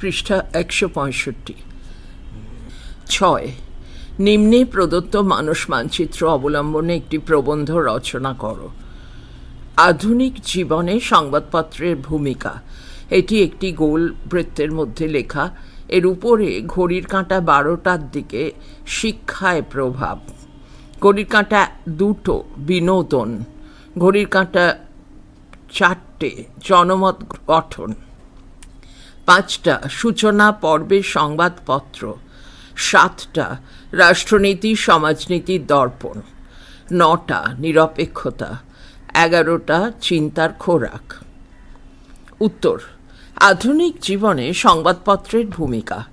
পৃষ্ঠা একশো পঁয়ষট্টি। ছয়, নিম্নে প্রদত্ত মানুষ মানচিত্র অবলম্বনে একটি প্রবন্ধ রচনা করো। আধুনিক জীবনে সংবাদপত্রের ভূমিকা। এটি একটি গোল বৃত্তের মধ্যে লেখা। এর উপরে ঘড়ির কাঁটা বারোটার দিকে শিক্ষায় প্রভাব। ঘড়ির কাঁটা দুটো, বিনোদন। ঘড়ির কাঁটা চারটে, জনমত গঠন। পাঁচটা সূচনা পর্বের সংবাদপত্র, সাতটা রাষ্ট্রনীতি সমাজনীতির দর্পণ, নটা নিরপেক্ষতা, এগারোটা চিন্তার খোরাক। উত্তর, আধুনিক জীবনে সংবাদপত্রের ভূমিকা।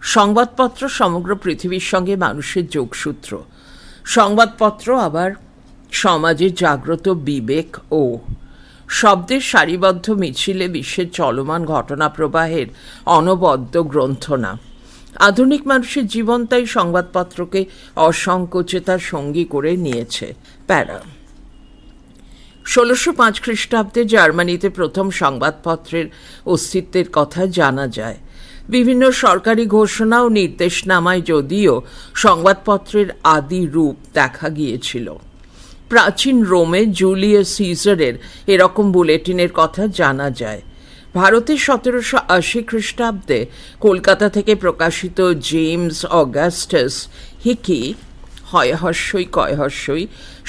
সংবাদপত্র সমগ্র পৃথিবীর সঙ্গে মানুষের যোগসূত্র। সংবাদপত্র আবার সমাজে জাগ্রত বিবেক ও শব্দের সারিবদ্ধ মিছিলে বিশ্বের চলমান ঘটনা প্রবাহের অনবদ্য গ্রন্থনা। আধুনিক মানুষের জীবন তাই সংবাদপত্রকে অসংকোচে তার সঙ্গী করে নিয়েছে প্যারা। ষোলোশো পাঁচ খ্রিস্টাব্দে জার্মানিতে প্রথম সংবাদপত্রের অস্তিত্বের কথা জানা যায়। বিভিন্ন সরকারি ঘোষণা ও নির্দেশনামায় যদিও সংবাদপত্রের আদি রূপ দেখা গিয়েছিল। প্রাচীন রোমে জুলিয়াস সিজারের এরকম বুলেটিনের কথা জানা যায়। ভারতে সতেরোশো আশি খ্রিস্টাব্দে কলকাতা থেকে প্রকাশিত জেমস অগাস্টাস হিকি, হয় হর্ষই কয় হর্ষই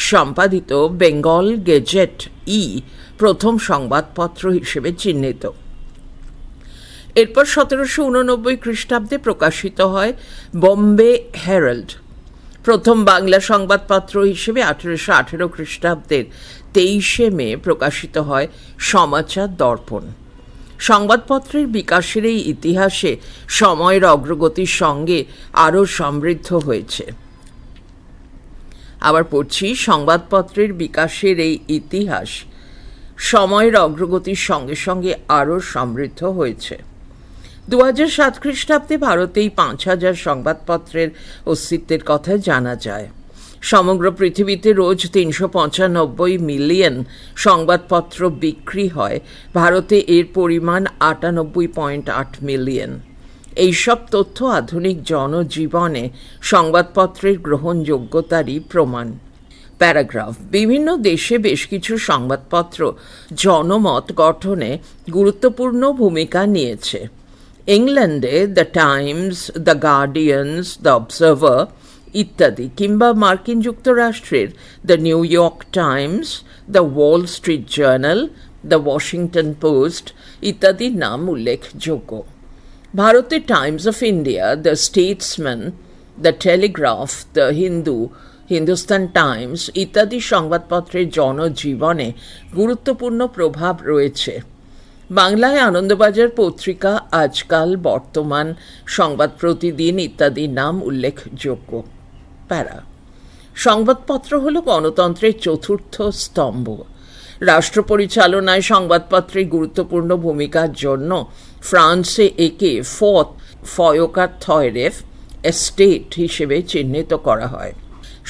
সম্পাদিত বেঙ্গল গেজেট ই প্রথম সংবাদপত্র হিসেবে চিহ্নিত। এরপর সতেরোশো উননব্বই খ্রিস্টাব্দে প্রকাশিত হয় বম্বে হেরাল্ড। প্রথম বাংলা সংবাদপত্র হিসেবে আঠেরোশো আঠেরো খ্রিস্টাব্দের তেইশে মে প্রকাশিত হয় সমাচার দর্পণ। সংবাদপত্রের বিকাশের এই ইতিহাসে সময়ের অগ্রগতির সঙ্গে আরও সমৃদ্ধ হয়েছে। আবার পড়ছি, সংবাদপত্রের বিকাশের এই ইতিহাস সময়ের অগ্রগতির সঙ্গে সঙ্গে আরও সমৃদ্ধ হয়েছে। দু হাজার সাত খ্রিস্টাব্দে ভারতেই পাঁচ হাজার সংবাদপত্রের অস্তিত্বের কথা জানা যায়। সমগ্র পৃথিবীতে রোজ তিনশো পঁচানব্বই মিলিয়ন সংবাদপত্র বিক্রি হয়। ভারতে এর পরিমাণ আটানব্বই পয়েন্ট আট মিলিয়ন। এইসব তথ্য আধুনিক জনজীবনে সংবাদপত্রের গ্রহণযোগ্যতারই প্রমাণ। প্যারাগ্রাফ। বিভিন্ন দেশে বেশ কিছু সংবাদপত্র জনমত গঠনে গুরুত্বপূর্ণ ভূমিকা নিয়েছে। ইংল্যান্ডে the Times the Guardians the Observer ইত্যাদি, কিংবা মার্কিন যুক্তরাষ্ট্রের the New York Times the Wall Street Journal the Washington Post ইত্যাদির নাম উল্লেখযোগ্য। ভারতে Times of India the Statesman the Telegraph the Hindu Hindustan Times ইত্যাদি সংবাদপত্রের জনজীবনে গুরুত্বপূর্ণ প্রভাব রয়েছে। বাংলায় আনন্দবাজার পত্রিকা, আজকাল, বর্তমান, সংবাদ প্রতিদিন ইত্যাদির নাম উল্লেখযোগ্য। প্যারা। সংবাদপত্র হল গণতন্ত্রের চতুর্থ স্তম্ভ। রাষ্ট্র পরিচালনায় সংবাদপত্রের গুরুত্বপূর্ণ ভূমিকার জন্য ফ্রান্সে একে ফোর্থ ফয়োকার থয়রেফ এস্টেট হিসেবে চিহ্নিত করা হয়।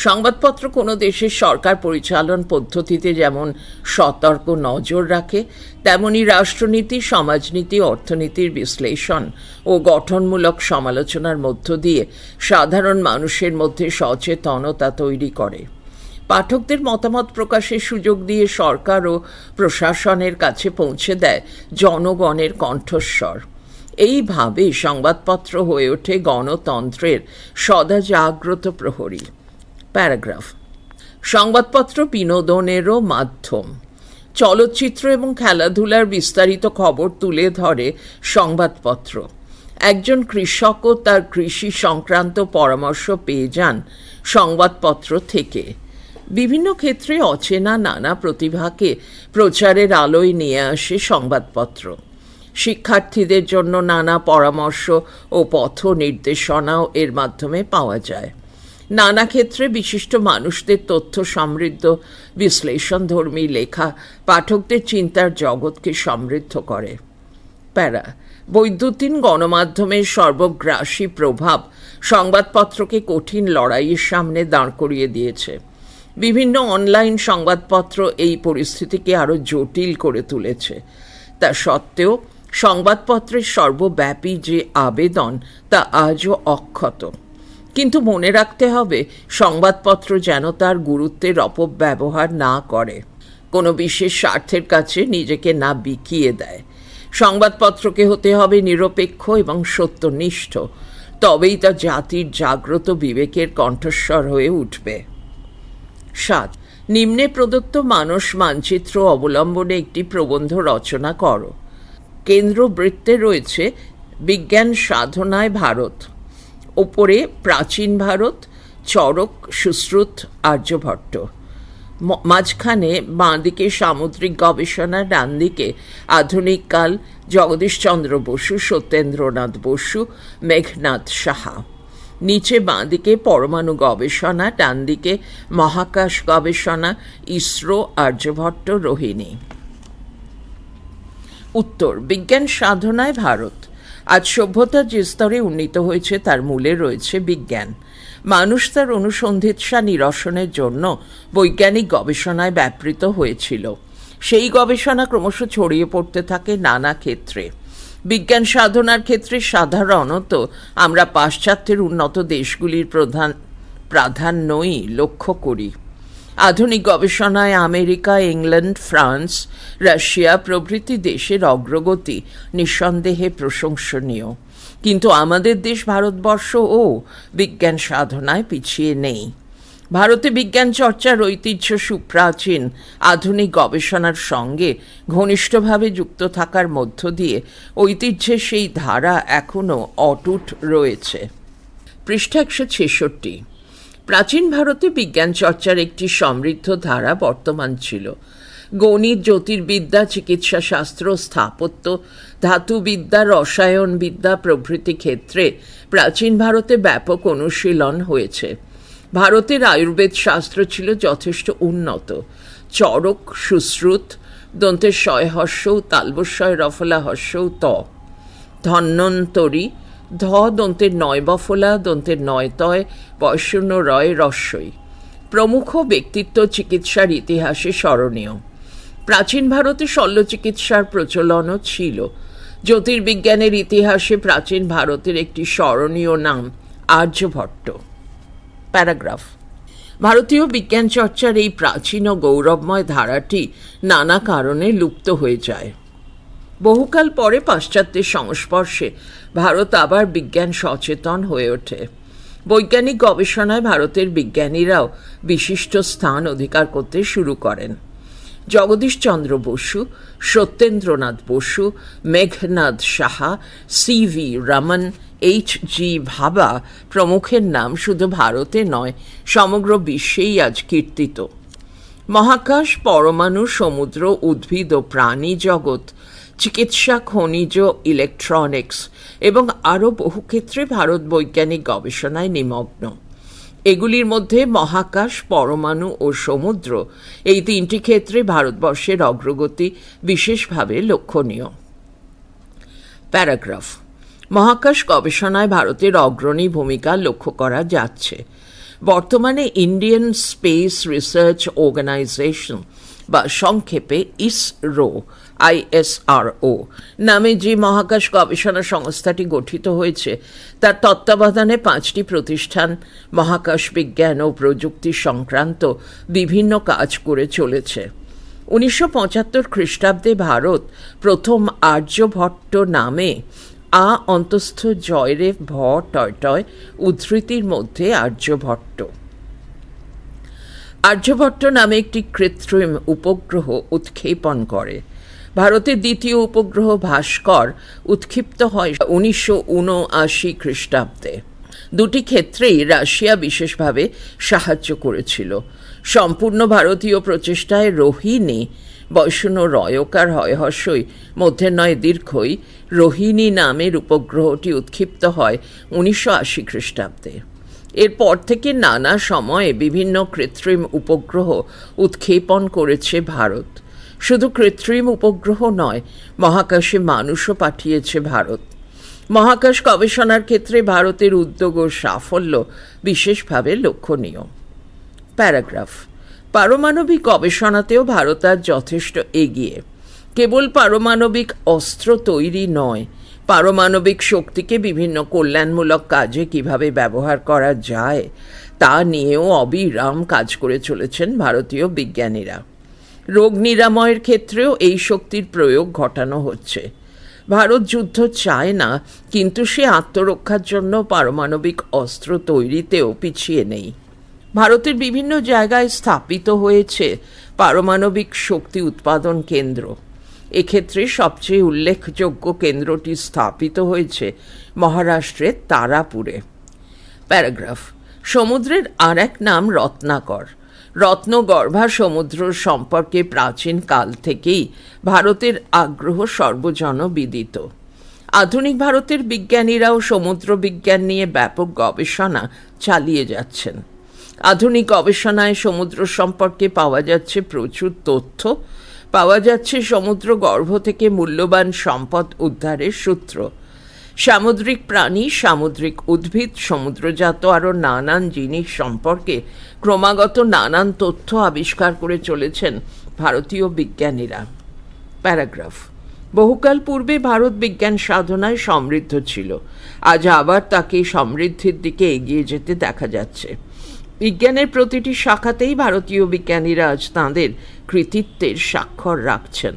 সংবাদপত্র কোনো দেশের সরকার পরিচালন পদ্ধতিতে যেমন সতর্ক নজর রাখে, তেমনি রাষ্ট্রনীতি, সমাজনীতি, অর্থনীতির বিশ্লেষণ ও গঠনমূলক সমালোচনার মধ্য দিয়ে সাধারণ মানুষের মধ্যে সচেতনতা তৈরি করে। পাঠকদের মতামত প্রকাশের সুযোগ দিয়ে সরকার ও প্রশাসনের কাছে পৌঁছে দেয় জনগণের কণ্ঠস্বর। এইভাবে সংবাদপত্র হয়ে ওঠে গণতন্ত্রের সদা জাগ্রত প্রহরী। প্যারাগ্রাফ। সংবাদপত্র বিনোদনেরও মাধ্যম। চলচ্চিত্র এবং খেলাধুলার বিস্তারিত খবর তুলে ধরে সংবাদপত্র। একজন কৃষকও তার কৃষি সংক্রান্ত পরামর্শ পেয়ে যান সংবাদপত্র থেকে। বিভিন্ন ক্ষেত্রে অচেনা নানা প্রতিভাকে প্রচারের আলোয় নিয়ে আসে সংবাদপত্র। শিক্ষার্থীদের জন্য নানা পরামর্শ ও পথ নির্দেশনাও এর মাধ্যমে পাওয়া যায়। নানা ক্ষেত্রে বিশিষ্ট মানুষদের তথ্য সমৃদ্ধ বিশ্লেষণধর্মী লেখা পাঠকদের চিন্তার জগৎকে সমৃদ্ধ করে। প্যারা, বৈদ্যুতিন গণমাধ্যমের সর্বগ্রাসী প্রভাব সংবাদপত্রকে কঠিন লড়াইয়ের সামনে দাঁড় করিয়ে দিয়েছে। বিভিন্ন অনলাইন সংবাদপত্র এই পরিস্থিতিকে আরও জটিল করে তুলেছে। তা সত্ত্বেও সংবাদপত্রের সর্বব্যাপী যে আবেদন তা আজও অক্ষত। কিন্তু মনে রাখতে হবে, সংবাদপত্র যেন তার গুরুত্বের অপব্যবহার না করে। কোনো বিশেষ স্বার্থের কাছে নিজেকে না বিকিয়ে দেয়। সংবাদপত্রকে হতে হবে নিরপেক্ষ এবং সত্যনিষ্ঠ। তবেই তা জাতির জাগ্রত বিবেকের কণ্ঠস্বর হয়ে উঠবে। সাত, নিম্নে প্রদত্ত মানস মানচিত্র অবলম্বনে একটি প্রবন্ধ রচনা করো। কেন্দ্রবৃত্তে রয়েছে, বিজ্ঞান সাধনায় ভারত। ওপরে প্রাচীন ভারত চরক সুশ্রুত, আর্যভট্ট। মাঝখানে বাঁদিকে সামুদ্রিক গবেষণা ডান দিকে আধুনিক কাল জগদীশচন্দ্র বসু, সত্যেন্দ্রনাথ বসু, মেঘনাথ সাহা। নিচে বাঁদিকে পরমাণু গবেষণা ডান দিকে মহাকাশ গবেষণা, ইসরো, আর্যভট্ট, রোহিণী। উত্তর, বিজ্ঞান সাধনায় ভারত। আজ সভ্যতা যে স্তরে উন্নীত হয়েছে, তার মূলে রয়েছে বিজ্ঞান। মানুষ তার অনুসন্ধিৎসা নিরসনের জন্য বৈজ্ঞানিক গবেষণায় ব্যাপৃত হয়েছিল। সেই গবেষণা ক্রমশ ছড়িয়ে পড়তে থাকে নানা ক্ষেত্রে। বিজ্ঞান সাধনার ক্ষেত্রে সাধারণত আমরা পাশ্চাত্যের উন্নত দেশগুলির প্রধান, প্রাধান্যই লক্ষ্য করি। আধুনিক গবেষণায় আমেরিকা, ইংল্যান্ড, ফ্রান্স, রাশিয়া প্রভৃতি দেশের অগ্রগতি নিঃসন্দেহে প্রশংসনীয়। কিন্তু আমাদের দেশ ভারতবর্ষও বিজ্ঞান সাধনায় পিছিয়ে নেই। ভারতে বিজ্ঞান চর্চার ঐতিহ্য সুপ্রাচীন আধুনিক গবেষণার সঙ্গে ঘনিষ্ঠভাবে যুক্ত থাকার মধ্য দিয়ে ঐতিহ্যের সেই ধারা এখনও অটুট রয়েছে। পৃষ্ঠা একশো ছেষট্টি। প্রাচীন ভারতে বিজ্ঞান চর্চার একটি সমৃদ্ধ ধারা বর্তমান ছিল। গণিত, জ্যোতির্বিদ্যা, চিকিৎসা শাস্ত্র, স্থাপত্য, ধাতুবিদ্যা, রসায়নবিদ্যা প্রভৃতি ক্ষেত্রে প্রাচীন ভারতে ব্যাপক অনুশীলন হয়েছে। ভারতের আয়ুর্বেদ শাস্ত্র ছিল যথেষ্ট উন্নত। চরক সুশ্রুত দন্তের শয় হর্ষৌ তালবস্বয় রফলা হর্ষৌ ত। ধন্বন্তরী ধ দন্তের নয় বফলা দন্তের নয় তয় বয়শূন্য রয় রস্যই। প্রমুখ ব্যক্তিত্ব চিকিৎসার ইতিহাসে স্মরণীয়। প্রাচীন ভারতে শল্য চিকিৎসার প্রচলনও ছিল। জ্যোতির্বিজ্ঞানের ইতিহাসে প্রাচীন ভারতের একটি স্মরণীয় নাম আর্যভট্ট। প্যারাগ্রাফ। ভারতীয় বিজ্ঞান চর্চার এই প্রাচীন ও গৌরবময় ধারাটি নানা কারণে লুপ্ত হয়ে যায়। বহুকাল পরে পাশ্চাত্যের সংস্পর্শে ভারত আবার বিজ্ঞান সচেতন হয়ে ওঠে। বৈজ্ঞানিক গবেষণায় ভারতের বিজ্ঞানীরাও বিশিষ্ট স্থান অধিকার করতে শুরু করেন। Jagadish Chandra Bose, Satyendra Nath Bose Meghnad Saha C V Raman H G Bhabha প্রমুখের নাম শুধু ভারতে নয়, সমগ্র বিশ্বেই আজ কীর্তিত। মহাকাশ, পরমাণু, সমুদ্র, উদ্ভিদ ও প্রাণী জগৎ চিকিৎসা, খনিজ ইলেকট্রনিক্স এবং আরও বহু ক্ষেত্রে ভারত বৈজ্ঞানিক গবেষণায় নিমগ্ন। এগুলির মধ্যে মহাকাশ, পরমাণু ও সমুদ্র এই তিনটি ক্ষেত্রে ভারতবর্ষের অগ্রগতি বিশেষভাবে লক্ষণীয়। প্যারাগ্রাফ। মহাকাশ গবেষণায় ভারতের অগ্রণী ভূমিকা লক্ষ্য করা যাচ্ছে। বর্তমানে ইন্ডিয়ান স্পেস রিসার্চ অর্গানাইজেশন বা সংক্ষেপে ইসরো আইএসআরও। নামে যে মহাকাশ গবেষণা সংস্থাটি গঠিত হয়েছে, তার তত্ত্বাবধানে পাঁচটি প্রতিষ্ঠান, মহাকাশ বিজ্ঞান ও প্রযুক্তি সংক্রান্ত বিভিন্ন কাজ করে চলেছে। উনিশশো পঁচাত্তর খ্রিস্টাব্দে ভারত প্রথম আর্যভট্ট নামে আ অন্তস্থ জয়রে ভ টয় টয় উদ্ধৃতির মধ্যে আর্যভট্ট। আর্যভট্ট নামে একটি কৃত্রিম উপগ্রহ উৎক্ষেপণ করে। ভারতের দ্বিতীয় উপগ্রহ ভাস্কর উৎক্ষিপ্ত হয় উনিশশো উনআশি খ্রিস্টাব্দে। দুটি ক্ষেত্রেই রাশিয়া বিশেষভাবে সাহায্য করেছিল। সম্পূর্ণ ভারতীয় প্রচেষ্টায় রোহিণী বৈষ্ণ রয়কার হয় হর্ষই মধ্যে নয় দীর্ঘই রোহিণী নামের উপগ্রহটি উৎক্ষিপ্ত হয় উনিশশো আশি খ্রিস্টাব্দে। এরপর থেকে নানা সময়ে বিভিন্ন কৃত্রিম উপগ্রহ উৎক্ষেপণ করেছে ভারত। শুধু কৃত্রিম উপগ্রহ নয়, মহাকাশে মানুষও পাঠিয়েছে ভারত। মহাকাশ গবেষণার ক্ষেত্রে ভারতের উদ্যোগ ও সাফল্য বিশেষভাবে লক্ষণীয়। প্যারাগ্রাফ। পারমাণবিক গবেষণাতেও ভারত আজ যথেষ্ট এগিয়ে। কেবল পারমাণবিক অস্ত্র তৈরি নয়, পারমাণবিক শক্তিকে বিভিন্ন কল্যাণমূলক কাজে কীভাবে ব্যবহার করা যায়, তা নিয়েও অবিরাম কাজ করে চলেছেন ভারতীয় বিজ্ঞানীরা। রোগ নিরাময়ের ক্ষেত্রেও এই শক্তির প্রয়োগ ঘটানো হচ্ছে। ভারত যুদ্ধ চায় না, কিন্তু সে আত্মরক্ষার জন্য পারমাণবিক অস্ত্র তৈরিতেও পিছিয়ে নেই। ভারতের বিভিন্ন জায়গায় স্থাপিত হয়েছে পারমাণবিক শক্তি উৎপাদন কেন্দ্র। এক্ষেত্রে সবচেয়ে উল্লেখযোগ্য কেন্দ্রটি স্থাপিত হয়েছে মহারাষ্ট্রের তারাপুরে। প্যারাগ্রাফ, সমুদ্রের আর এক নাম রত্নাকর। রত্নগর্ভা সমুদ্র সম্পর্কে প্রাচীন কাল থেকেই ভারতের আগ্রহ সর্বজন বিদিত আধুনিক ভারতের বিজ্ঞানীরাও সমুদ্র বিজ্ঞান নিয়ে ব্যাপক গবেষণা চালিয়ে যাচ্ছেন। আধুনিক গবেষণায় সমুদ্র সম্পর্কে পাওয়া যাচ্ছে প্রচুর তথ্য। পাওয়া যাচ্ছে সমুদ্র গর্ভ থেকে মূল্যবান সম্পদ উদ্ধারের সূত্র। সামুদ্রিক প্রাণী, সামুদ্রিক উদ্ভিদ, সমুদ্রজাত আরও নানান জিনিস সম্পর্কে ক্রমাগত নানান তথ্য আবিষ্কার করে চলেছেন ভারতীয় বিজ্ঞানীরা। প্যারাগ্রাফ। বহুকাল পূর্বে ভারত বিজ্ঞান সাধনায় সমৃদ্ধ ছিল। আজ আবার তাকে সমৃদ্ধির দিকে এগিয়ে যেতে দেখা যাচ্ছে। বিজ্ঞানের প্রতিটি শাখাতেই ভারতীয় বিজ্ঞানীরা আজ তাঁদের কৃতিত্বের স্বাক্ষর রাখছেন।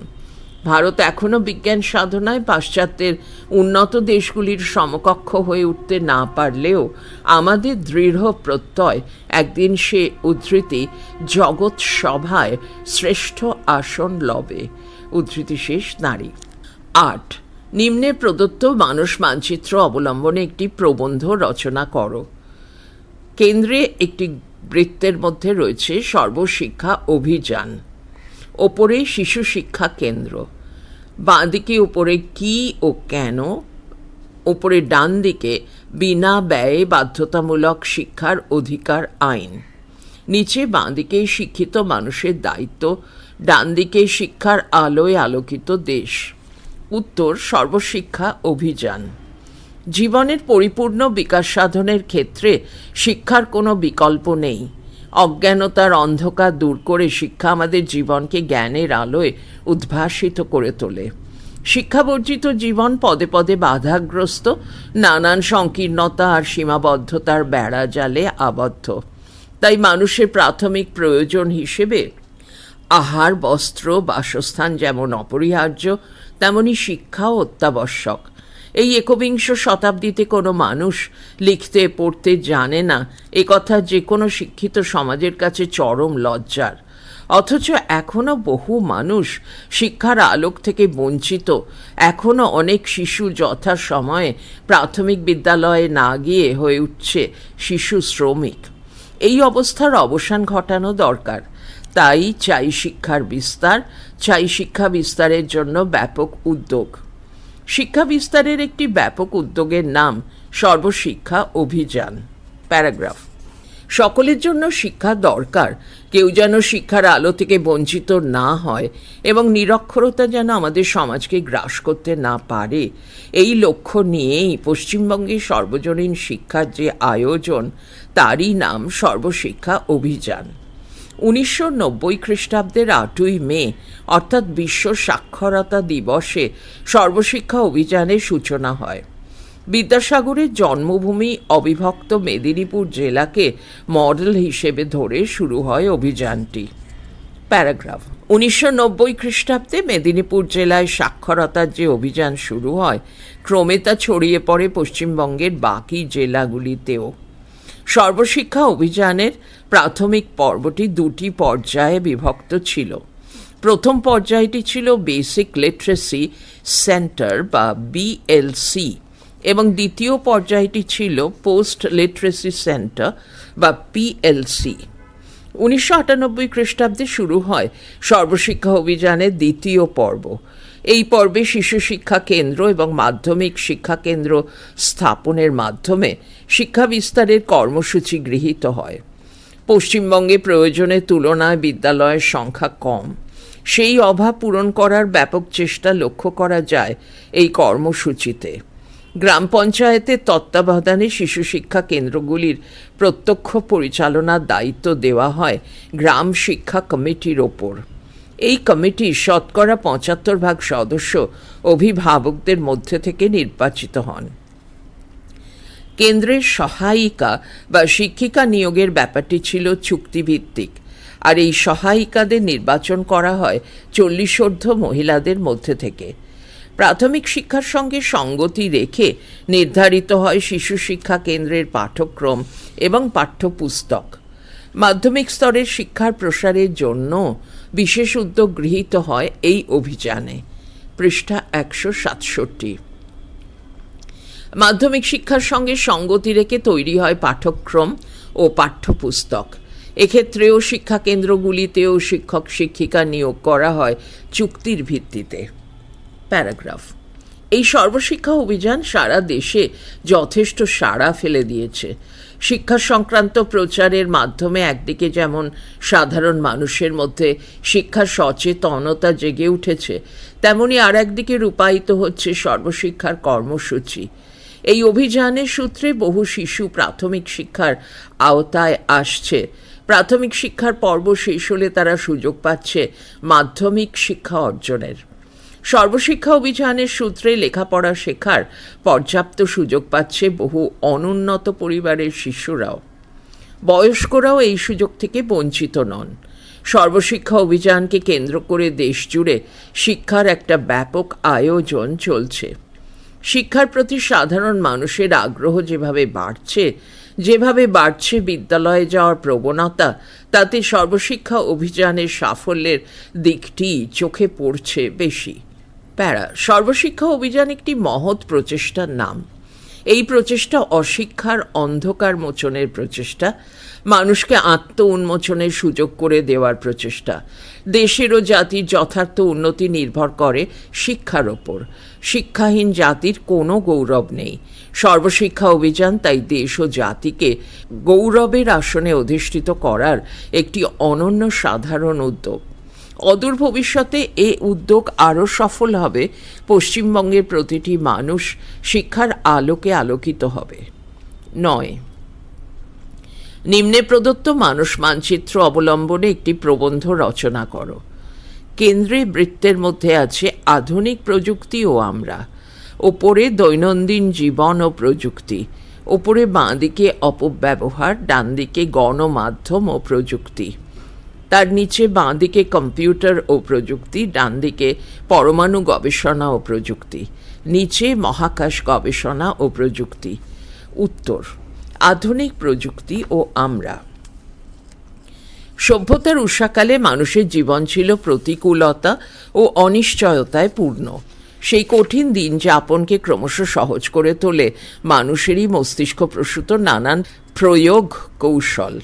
ভারত এখনও বিজ্ঞান সাধনায় পাশ্চাত্যের উন্নত দেশগুলির সমকক্ষ হয়ে উঠতে না পারলেও আমাদের দৃঢ় প্রত্যয় একদিন সে উদ্ধৃতি জগৎ সভায় শ্রেষ্ঠ আসন লবে। উদ্ধৃতি শেষ, নারী। আট, নিম্নে প্রদত্ত মানুষ মানচিত্র অবলম্বনে একটি প্রবন্ধ রচনা করো। কেন্দ্রে একটি বৃত্তের মধ্যে রয়েছে সর্বশিক্ষা অভিযান। ওপরে শিশু শিক্ষা কেন্দ্র। বাঁদিকে উপরে কি ও কেন? ওপরে ডান দিকে বিনা ব্যয়ে বাধ্যতামূলক শিক্ষার অধিকার আইন। নিচে বাঁদিকে শিক্ষিত মানুষের দায়িত্ব ডান দিকে শিক্ষার আলোয় আলোকিত দেশ। উত্তর, সর্বশিক্ষা অভিযান। জীবনের পরিপূর্ণ বিকাশ সাধনের ক্ষেত্রে শিক্ষার কোনো বিকল্প নেই। অজ্ঞানতার অন্ধকার দূর করে শিক্ষা আমাদের জীবনকে জ্ঞানের আলোয় উদ্ভাসিত করে তোলে। শিক্ষাবর্জিত জীবন পদে পদে বাধাগ্রস্ত, নানান সংকীর্ণতা আর সীমাবদ্ধতার বেড়া জালে আবদ্ধ। তাই মানুষের প্রাথমিক প্রয়োজন হিসেবে আহার, বস্ত্র, বাসস্থান যেমন অপরিহার্য, তেমনি শিক্ষাও অত্যাবশ্যক। এই একবিংশ শতাব্দীতে কোনো মানুষ লিখতে, পড়তে জানে না। এ কথা যে কোনো শিক্ষিত সমাজের কাছে চরম লজ্জার। অথচ এখনও বহু মানুষ শিক্ষার আলোক থেকে বঞ্চিত। এখনও অনেক শিশু যথা সময়ে প্রাথমিক বিদ্যালয়ে না গিয়ে হয়ে উঠছে শিশু শ্রমিক। এই অবস্থার অবসান ঘটানো দরকার। তাই চাই শিক্ষার বিস্তার, চাই শিক্ষা বিস্তারের জন্য ব্যাপক উদ্যোগ। শিক্ষা বিস্তারের একটি ব্যাপক উদ্যোগের নাম সর্বশিক্ষা অভিযান। প্যারাগ্রাফ। সকলের জন্য শিক্ষা দরকার। কেউ যেন শিক্ষার আলো থেকে বঞ্চিত না হয় এবং নিরক্ষরতা যেন আমাদের সমাজকে গ্রাস করতে না পারে। এই লক্ষ্য নিয়েই পশ্চিমবঙ্গে সর্বজনীন শিক্ষার যে আয়োজন, তারই নাম সর্বশিক্ষা অভিযান। উনিশশো নব্বই খ্রিস্টাব্দের আটই মে, অর্থাৎ বিশ্ব সাক্ষরতা দিবসে সর্বশিক্ষা অভিযানের সূচনা হয়। বিদ্যাসাগরের জন্মভূমি অবিভক্ত মেদিনীপুর জেলাকে মডেল হিসেবে ধরে শুরু হয় অভিযানটি। প্যারাগ্রাফ, উনিশশো নব্বই খ্রিস্টাব্দে মেদিনীপুর জেলায় সাক্ষরতার যে অভিযান শুরু হয়, ক্রমে তা ছড়িয়ে পড়ে পশ্চিমবঙ্গের বাকি জেলাগুলিতেও। সর্বশিক্ষা অভিযানের প্রাথমিক পর্বটি দুটি পর্যায়ে বিভক্ত ছিল। প্রথম পর্যায়টি ছিল বেসিক লিটারেসি সেন্টার বা বিএলসি এবং দ্বিতীয় পর্যায়টি ছিল পোস্ট লিটারেসি সেন্টার বা পিএলসি উনিশশো আটানব্বই খ্রিস্টাব্দে শুরু হয় সর্বশিক্ষা অভিযানের দ্বিতীয় পর্ব। এই পর্বে শিশু শিক্ষা কেন্দ্র এবং মাধ্যমিক শিক্ষা কেন্দ্র স্থাপনের মাধ্যমে শিক্ষা বিস্তারের কর্মসূচি গৃহীত হয়। পশ্চিমবঙ্গে প্রয়োজনের তুলনায় বিদ্যালয়ের সংখ্যা কম। সেই অভাব পূরণ করার ব্যাপক চেষ্টা লক্ষ্য করা যায় এই কর্মসূচিতে। গ্রাম পঞ্চায়েতের তত্ত্বাবধানে শিশু শিক্ষা কেন্দ্রগুলির প্রত্যক্ষ পরিচালনার দায়িত্ব দেওয়া হয় গ্রাম শিক্ষা কমিটির ওপর। এই কমিটির শতকরা পঁচাত্তর ভাগ সদস্য অভিভাবকদের মধ্যে থেকে নির্বাচিত হন। কেন্দ্রের সহায়িকা বা শিক্ষিকা নিয়োগের ব্যাপারটি ছিল চুক্তিভিত্তিক। আর এই সহায়িকাদের নির্বাচন করা হয় চল্লিশোর্ধ্ব মহিলাদের মধ্যে থেকে। প্রাথমিক শিক্ষার সঙ্গে সঙ্গতি রেখে নির্ধারিত হয় শিশু শিক্ষা কেন্দ্রের পাঠ্যক্রম এবং পাঠ্যপুস্তক। মাধ্যমিক স্তরের শিক্ষার প্রসারের জন্য বিশেষ উদ্যোগ গৃহীত হয় এই অভিযানে। পৃষ্ঠা একশো সাতষট্টি। মাধ্যমিক শিক্ষার সঙ্গে সঙ্গতি রেখে তৈরি হয় পাঠ্যক্রম ও পাঠ্যপুস্তক। এক্ষেত্রেও শিক্ষা কেন্দ্রগুলিতেও শিক্ষক শিক্ষিকা নিয়োগ করা হয় চুক্তির ভিত্তিতে। প্যারাগ্রাফ। এই সর্বশিক্ষা অভিযান সারা দেশে যথেষ্ট সাড়া ফেলে দিয়েছে। শিক্ষা সংক্রান্ত প্রচারের মাধ্যমে একদিকে যেমন সাধারণ মানুষের মধ্যে শিক্ষা সচেতনতা জেগে উঠেছে, তেমনি আর একদিকে রূপায়িত হচ্ছে সর্বশিক্ষার কর্মসূচি। এই অভিযানের সূত্রে বহু শিশু প্রাথমিক শিক্ষার আওতায় আসছে। প্রাথমিক শিক্ষার পর্ব শেষ হলে তারা সুযোগ পাচ্ছে মাধ্যমিক শিক্ষা অর্জনের। সর্বশিক্ষা অভিযানের সূত্রে লেখাপড়া শেখার পর্যাপ্ত সুযোগ পাচ্ছে বহু অনুন্নত পরিবারের শিশুরাও। বয়স্করাও এই সুযোগ থেকে বঞ্চিত নন। সর্বশিক্ষা অভিযানকে কেন্দ্র করে দেশ জুড়ে শিক্ষার একটা ব্যাপক আয়োজন চলছে। শিক্ষার প্রতি সাধারণ মানুষের আগ্রহ যেভাবে বাড়ছে যেভাবে বাড়ছে বিদ্যালয়ে যাওয়ার প্রবণতা, তাতে সর্বশিক্ষা অভিযানের সাফল্যের দিকটি চোখে পড়ছে বেশি। প্যারা, সর্বশিক্ষা অভিযান একটি মহৎ প্রচেষ্টার নাম। এই প্রচেষ্টা অশিক্ষার অন্ধকার মোচনের প্রচেষ্টা, মানুষকে আত্ম উন্মোচনের সুযোগ করে দেওয়ার প্রচেষ্টা। দেশের ও জাতির যথার্থ উন্নতি নির্ভর করে শিক্ষার ওপর। শিক্ষাহীন জাতির কোনো গৌরব নেই। সর্বশিক্ষা অভিযান তাই দেশ ও জাতিকে গৌরবের আসনে অধিষ্ঠিত করার একটি অনন্য সাধারণ উদ্যোগ। অদূর ভবিষ্যতে এ উদ্যোগ আরও সফল হবে। পশ্চিমবঙ্গের প্রতিটি মানুষ শিক্ষার আলোকে আলোকিত হবে। নয়। নিম্নে প্রদত্ত মানুষ মানচিত্র অবলম্বনে একটি প্রবন্ধ রচনা করো। কেন্দ্রে বৃত্তের মধ্যে আছে আধুনিক প্রযুক্তি ও আমরা। ওপরে দৈনন্দিন জীবন ও প্রযুক্তি। ওপরে বাঁ দিকে অপব্যবহার ডান দিকে গণমাধ্যম ও প্রযুক্তি। তার নিচে বাঁ দিকে কম্পিউটার ও প্রযুক্তি ডান দিকে পরমাণু গবেষণা ও প্রযুক্তি, নিচে মহাকাশ গবেষণা ও প্রযুক্তি। উত্তর, আধুনিক প্রযুক্তি ও আমরা। সভ্যতার উষাকালে মানুষের জীবন ছিল প্রতিকূলতা ও অনিশ্চয়তায় পূর্ণ। সেই কঠিন দিন যাপনকে ক্রমশ সহজ করে তোলে, মানুষেরই মস্তিষ্ক প্রসূত নানান প্রয়োগ কৌশল।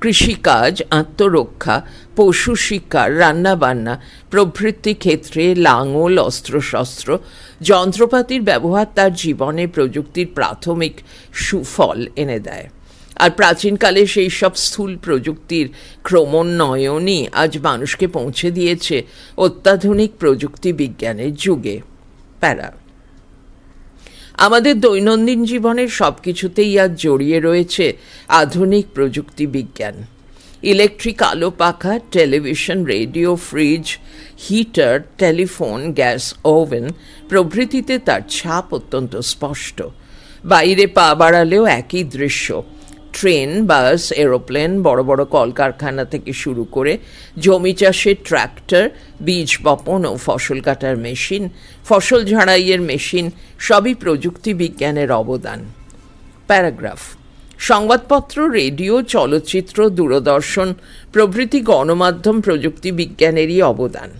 কৃষিকাজ, আত্মরক্ষা, পশু শিকার, রান্নাবান্না, প্রভৃতি ক্ষেত্রে লাঙল, অস্ত্রশস্ত্র, যন্ত্রপাতির ব্যবহার তার জীবনে প্রযুক্তির প্রাথমিক সুফল এনে দেয়। আর প্রাচীনকালে সেই সব স্থূল প্রযুক্তির ক্রমোন্নয়নই আজ মানুষকে পৌঁছে দিয়েছে অত্যাধুনিক প্রযুক্তি বিজ্ঞানের যুগে। প্যারা। আমাদের দৈনন্দিন জীবনের সব কিছুতেই আজ জড়িয়ে রয়েছে আধুনিক প্রযুক্তি বিজ্ঞান। ইলেকট্রিক আলো পাখা, television, radio, fridge, heater, telephone, gas, oven প্রভৃতিতে তার ছাপ অত্যন্ত স্পষ্ট। বাইরে পা বাড়ালেও একই দৃশ্য। ট্রেন, বাস, এরোপ্লেন, বড় বড় কলকারখানা থেকে শুরু করে জমি চাষের ট্র্যাক্টর, বীজ বপন ও ফসল কাটার মেশিন, ফসল ঝাড়াইয়ের মেশিন, সবই প্রযুক্তি বিজ্ঞানের অবদান। প্যারাগ্রাফ। সংবাদপত্র, রেডিও, চলচ্চিত্র, দূরদর্শন, প্রভৃতি গণমাধ্যম প্রযুক্তি বিজ্ঞানেরই অবদান।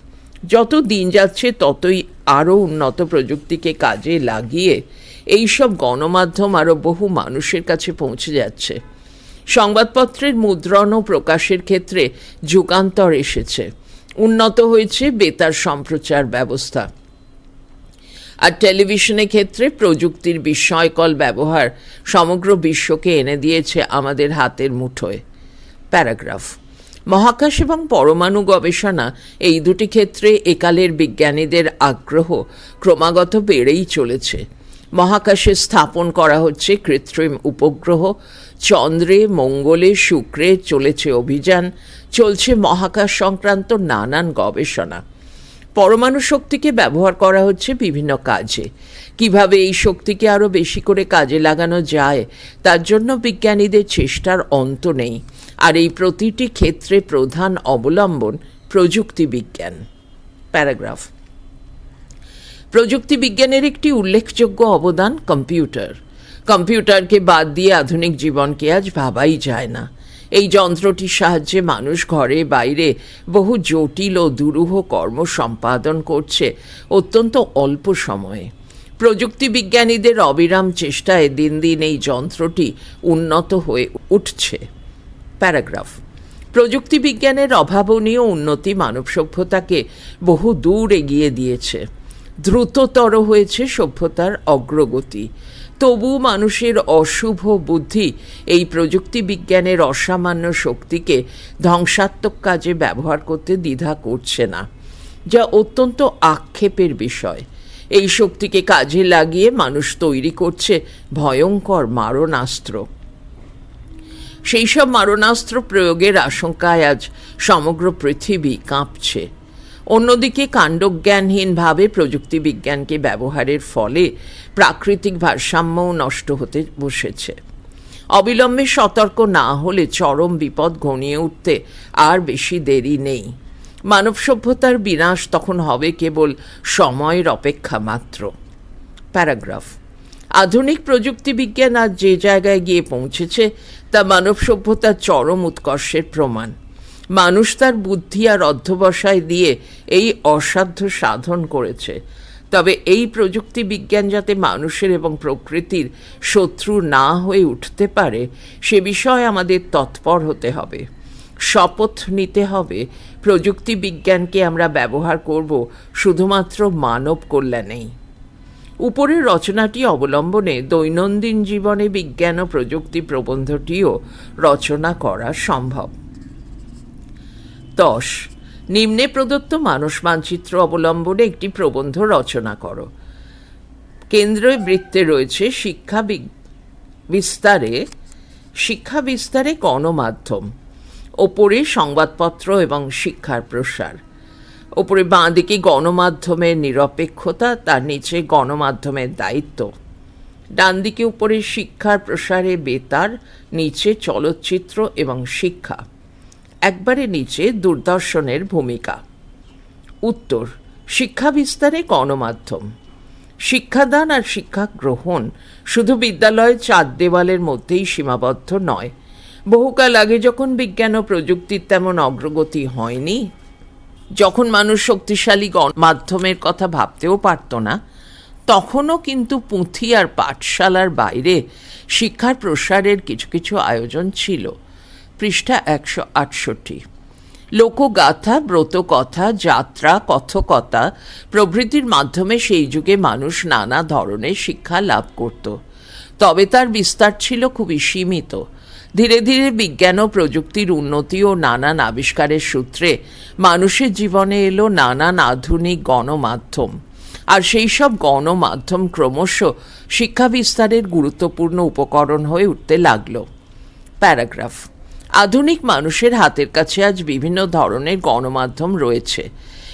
যত দিন যাচ্ছে, ততই আরও উন্নত প্রযুক্তিকে কাজে লাগিয়ে এইসব গণমাধ্যম আরও বহু মানুষের কাছে পৌঁছে যাচ্ছে। সংবাদপত্রের মুদ্রণ ও প্রকাশের ক্ষেত্রে যুগান্তর এসেছে। উন্নত হয়েছে বেতার সম্প্রচার ব্যবস্থা। আর টেলিভিশনের ক্ষেত্রে প্রযুক্তির বিস্ময়কল ব্যবহার সমগ্র বিশ্বকে এনে দিয়েছে আমাদের হাতের মুঠোয়। প্যারাগ্রাফ। মহাকাশ এবং পরমাণু গবেষণা এই দুটি ক্ষেত্রে একালের বিজ্ঞানীদের আগ্রহ ক্রমাগত বেড়েই চলেছে। মহাকাশে স্থাপন করা হচ্ছে কৃত্রিম উপগ্রহ। চন্দ্রে, মঙ্গলে, শুক্রে চলেছে অভিযান। চলছে মহাকাশ সংক্রান্ত নানান গবেষণা। পরমাণু শক্তিকে ব্যবহার করা হচ্ছে বিভিন্ন কাজে। কীভাবে এই শক্তিকে আরও বেশি করে কাজে লাগানো যায়, তার জন্য বিজ্ঞানীদের চেষ্টার অন্ত নেই। আর এই প্রতিটি ক্ষেত্রে প্রধান অবলম্বন প্রযুক্তি বিজ্ঞান প্যারাগ্রাফ প্রযুক্তি বিজ্ঞানের একটি উল্লেখযোগ্য অবদান, কম্পিউটার। কম্পিউটারকে বাদ দিয়ে আধুনিক জীবনকে আজ ভাবাই যায় না। এই যন্ত্রটির সাহায্যে মানুষ ঘরে বাইরে বহু জটিল ও দুরূহ কর্ম সম্পাদন করছে অত্যন্ত অল্প সময়ে। প্রযুক্তি বিজ্ঞানীদের অবিরাম চেষ্টায় দিন দিন এই যন্ত্রটি উন্নত হয়ে উঠছে। প্যারাগ্রাফ। প্রযুক্তি বিজ্ঞানের অভাবনীয় উন্নতি মানব সভ্যতাকে বহু দূর এগিয়ে দিয়েছে। দ্রুততর হয়েছে সভ্যতার অগ্রগতি। তবু মানুষের অশুভ বুদ্ধি এই প্রযুক্তি বিজ্ঞানের অসামান্য শক্তিকে ধ্বংসাত্মক কাজে ব্যবহার করতে দ্বিধা করছে না, যা অত্যন্ত আক্ষেপের বিষয়। এই শক্তিকে কাজে লাগিয়ে মানুষ তৈরি করছে ভয়ঙ্কর মারণাস্ত্র। সেই সব মারণাস্ত্র প্রয়োগের আশঙ্কায় আজ সমগ্র পৃথিবী কাঁপছে। অন্যদিকে কাণ্ডজ্ঞানহীনভাবে প্রযুক্তি বিজ্ঞানকে ব্যবহারের ফলে প্রাকৃতিক ভারসাম্যও নষ্ট হতে বসেছে। অবিলম্বে সতর্ক না হলে চরম বিপদ ঘনিয়ে উঠতে আর বেশি দেরি নেই। মানব সভ্যতার বিনাশ তখন হবে কেবল সময়ের অপেক্ষা মাত্র। প্যারাগ্রাফ। আধুনিক প্রযুক্তি বিজ্ঞান আজ যে জায়গায় গিয়ে পৌঁছেছে, তা মানব সভ্যতার চরম উৎকর্ষের প্রমাণ। মানুষ তার বুদ্ধি আর অধ্যবসায় দিয়ে এই অসাধ্য সাধন করেছে। তবে এই প্রযুক্তি বিজ্ঞান যাতে মানুষের এবং প্রকৃতির শত্রু না হয়ে উঠতে পারে, সে বিষয়ে আমাদের তৎপর হতে হবে। শপথ নিতে হবে। প্রযুক্তি বিজ্ঞানকে আমরা ব্যবহার করব শুধুমাত্র মানব কল্যাণেই। উপরের রচনাটি অবলম্বনে দৈনন্দিন জীবনে বিজ্ঞান ও প্রযুক্তি প্রবন্ধটিও রচনা করা সম্ভব। দশ। নিম্নে প্রদত্ত মানস মানচিত্র অবলম্বনে একটি প্রবন্ধ রচনা করো। কেন্দ্রীয় বৃত্তে রয়েছে শিক্ষা বিস্তারে শিক্ষা বিস্তারে গণমাধ্যম। ওপরে সংবাদপত্র এবং শিক্ষার প্রসার। ওপরে বাঁ দিকে গণমাধ্যমের নিরপেক্ষতা, তার নিচে গণমাধ্যমের দায়িত্ব। ডান দিকে উপরে শিক্ষার প্রসারে বেতার, নিচে চলচ্চিত্র এবং শিক্ষা। একবারে নিচে দূরদর্শনের ভূমিকা। উত্তর, শিক্ষা বিস্তারে গণমাধ্যম। শিক্ষাদান আর শিক্ষা গ্রহণ শুধু বিদ্যালয়ের চার দেওয়ালের মধ্যেই সীমাবদ্ধ নয়। বহুকাল আগে যখন বিজ্ঞান ও প্রযুক্তির তেমন অগ্রগতি হয়নি, যখন মানুষ শক্তিশালী মাধ্যমের কথা ভাবতেও পারত না, তখনও কিন্তু পুঁথি আর পাঠশালার বাইরে শিক্ষার প্রসারের কিছু কিছু আয়োজন ছিল। পৃষ্ঠা একশো আটষট্টি। লোকগাথা, ব্রতকথা, যাত্রা, কথকতা প্রভৃতির মাধ্যমে সেই যুগে মানুষ নানা ধরনের শিক্ষা লাভ করত। তবে তার বিস্তার ছিল খুবই সীমিত। ধীরে ধীরে বিজ্ঞান ও প্রযুক্তির উন্নতি ও নানান আবিষ্কারের সূত্রে মানুষের জীবনে এলো নানান আধুনিক গণমাধ্যম। আর সেই সব গণমাধ্যম ক্রমশ শিক্ষা বিস্তারের গুরুত্বপূর্ণ উপকরণ হয়ে উঠতে লাগল। প্যারাগ্রাফ আধুনিক মানুষের হাতের কাছে আজ বিভিন্ন ধরনের গণমাধ্যম রয়েছে।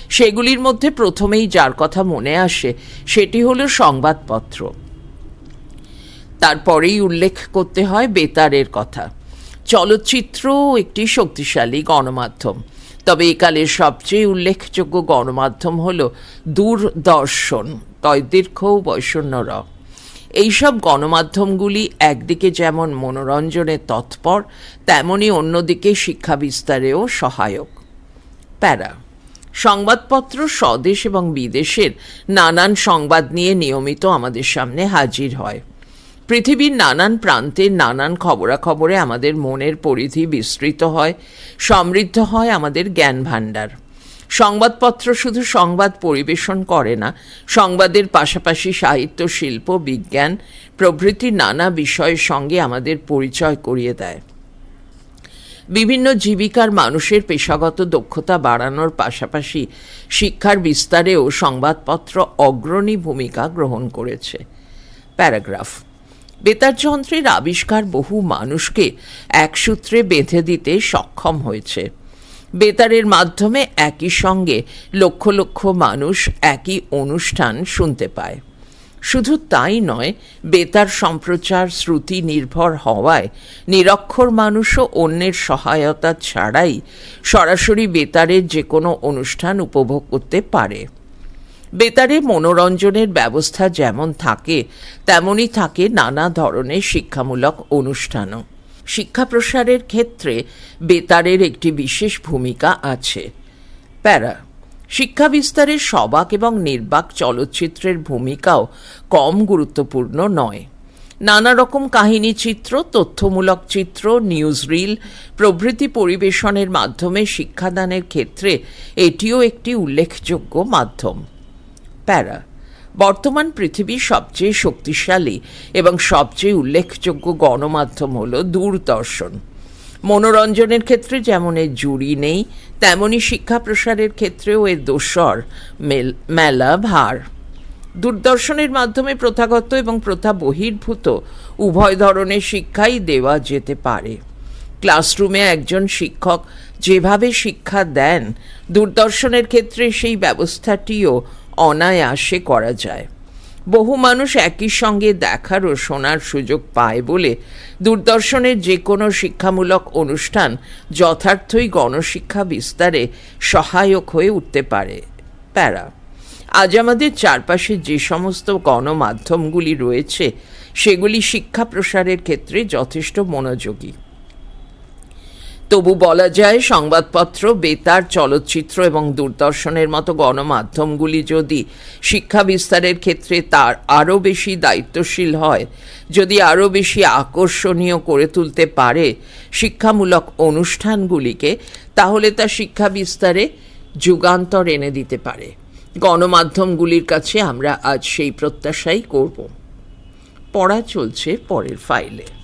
সেগুলির মধ্যে প্রথমেই যার কথা মনে আসে, সেটি হলো সংবাদপত্র। তারপরেই উল্লেখ করতে হয় বেতারের কথা। চলচ্চিত্রও একটি শক্তিশালী গণমাধ্যম। তবে একালের সবচেয়ে উল্লেখযোগ্য গণমাধ্যম হল দূরদর্শন তয়দীর্ঘ বৈষণ্যর এইসব গণমাধ্যমগুলি একদিকে যেমন মনোরঞ্জনে তৎপর, তেমনি অন্যদিকে শিক্ষা বিস্তারেও সহায়ক। প্যারা। সংবাদপত্র স্বদেশ এবং বিদেশের নানান সংবাদ নিয়ে নিয়মিত আমাদের সামনে হাজির হয়। পৃথিবীর নানান প্রান্তে নানান খবরাখবরে আমাদের মনের পরিধি বিস্তৃত হয়, সমৃদ্ধ হয় আমাদের জ্ঞান ভাণ্ডার সংবাদপত্র শুধু সংবাদ পরিবেশন করে না, সংবাদের পাশাপাশি সাহিত্য, শিল্প, বিজ্ঞান প্রভৃতি নানা বিষয়ের সঙ্গে আমাদের পরিচয় করিয়ে দেয়। বিভিন্ন জীবিকার মানুষের পেশাগত দক্ষতা বাড়ানোর পাশাপাশি শিক্ষার বিস্তারেও সংবাদপত্র অগ্রণী ভূমিকা গ্রহণ করেছে। প্যারাগ্রাফ। বেতার যন্ত্রের আবিষ্কার বহু মানুষকে এক সূত্রে বেঁধে দিতে সক্ষম হয়েছে। বেতারের মাধ্যমে একই সঙ্গে লক্ষ লক্ষ মানুষ একই অনুষ্ঠান শুনতে পায়। শুধু তাই নয়, বেতার সম্প্রচার শ্রুতি নির্ভর হওয়ায় নিরক্ষর মানুষও অন্যের সহায়তা ছাড়াই সরাসরি বেতারের যে কোনো অনুষ্ঠান উপভোগ করতে পারে। বেতারে মনোরঞ্জনের ব্যবস্থা যেমন থাকে, তেমনই থাকে নানা ধরনের শিক্ষামূলক অনুষ্ঠানও। শিক্ষা প্রসারের ক্ষেত্রে বেতারের একটি বিশেষ ভূমিকা আছে। প্যারা শিক্ষা বিস্তারে সবাক এবং নির্বাক চলচ্চিত্রের ভূমিকাও কম গুরুত্বপূর্ণ নয়। নানা রকম কাহিনী চিত্র, তথ্যমূলক চিত্র নিউজ রিল প্রভৃতি পরিবেশনের মাধ্যমে শিক্ষাদানের ক্ষেত্রে এটিও একটি উল্লেখযোগ্য মাধ্যম। প্যারা বর্তমান পৃথিবীর সবচেয়ে শক্তিশালী এবং সবচেয়ে উল্লেখযোগ্য গণমাধ্যম হল দূরদর্শন। মনোরঞ্জনের ক্ষেত্রে যেমন এর জুড়ি নেই, তেমনি শিক্ষা প্রসারের ক্ষেত্রেও এর দোসর মেল ভার। দূরদর্শনের মাধ্যমে প্রথাগত এবং প্রথা বহির্ভূত উভয় ধরনের শিক্ষাই দেওয়া যেতে পারে। ক্লাসরুমে একজন শিক্ষক যেভাবে শিক্ষা দেন, দূরদর্শনের ক্ষেত্রে সেই ব্যবস্থাটিও অনায়াসে করা যায়। বহু মানুষ একই সঙ্গে দেখার ও শোনার সুযোগ পায় বলে দূরদর্শনের যে কোনো শিক্ষামূলক অনুষ্ঠান যথার্থই গণশিক্ষা বিস্তারে সহায়ক হয়ে উঠতে পারে। প্যারা, আজ আমাদের চারপাশে যে সমস্ত গণমাধ্যমগুলি রয়েছে, সেগুলি শিক্ষা প্রসারের ক্ষেত্রে যথেষ্ট মনোযোগী। তবু বলা যায়, সংবাদপত্র, বেতার, চলচ্চিত্র এবং দূরদর্শনের মতো গণমাধ্যমগুলি যদি শিক্ষা বিস্তারের ক্ষেত্রে তার আরও বেশি দায়িত্বশীল হয়, যদি আরও বেশি আকর্ষণীয় করে তুলতে পারে শিক্ষামূলক অনুষ্ঠানগুলিকে, তাহলে তা শিক্ষা বিস্তারে যুগান্তর এনে দিতে পারে। গণমাধ্যমগুলির কাছে আমরা আজ সেই প্রত্যাশাই করব। পড়া চলছে পরের ফাইলে।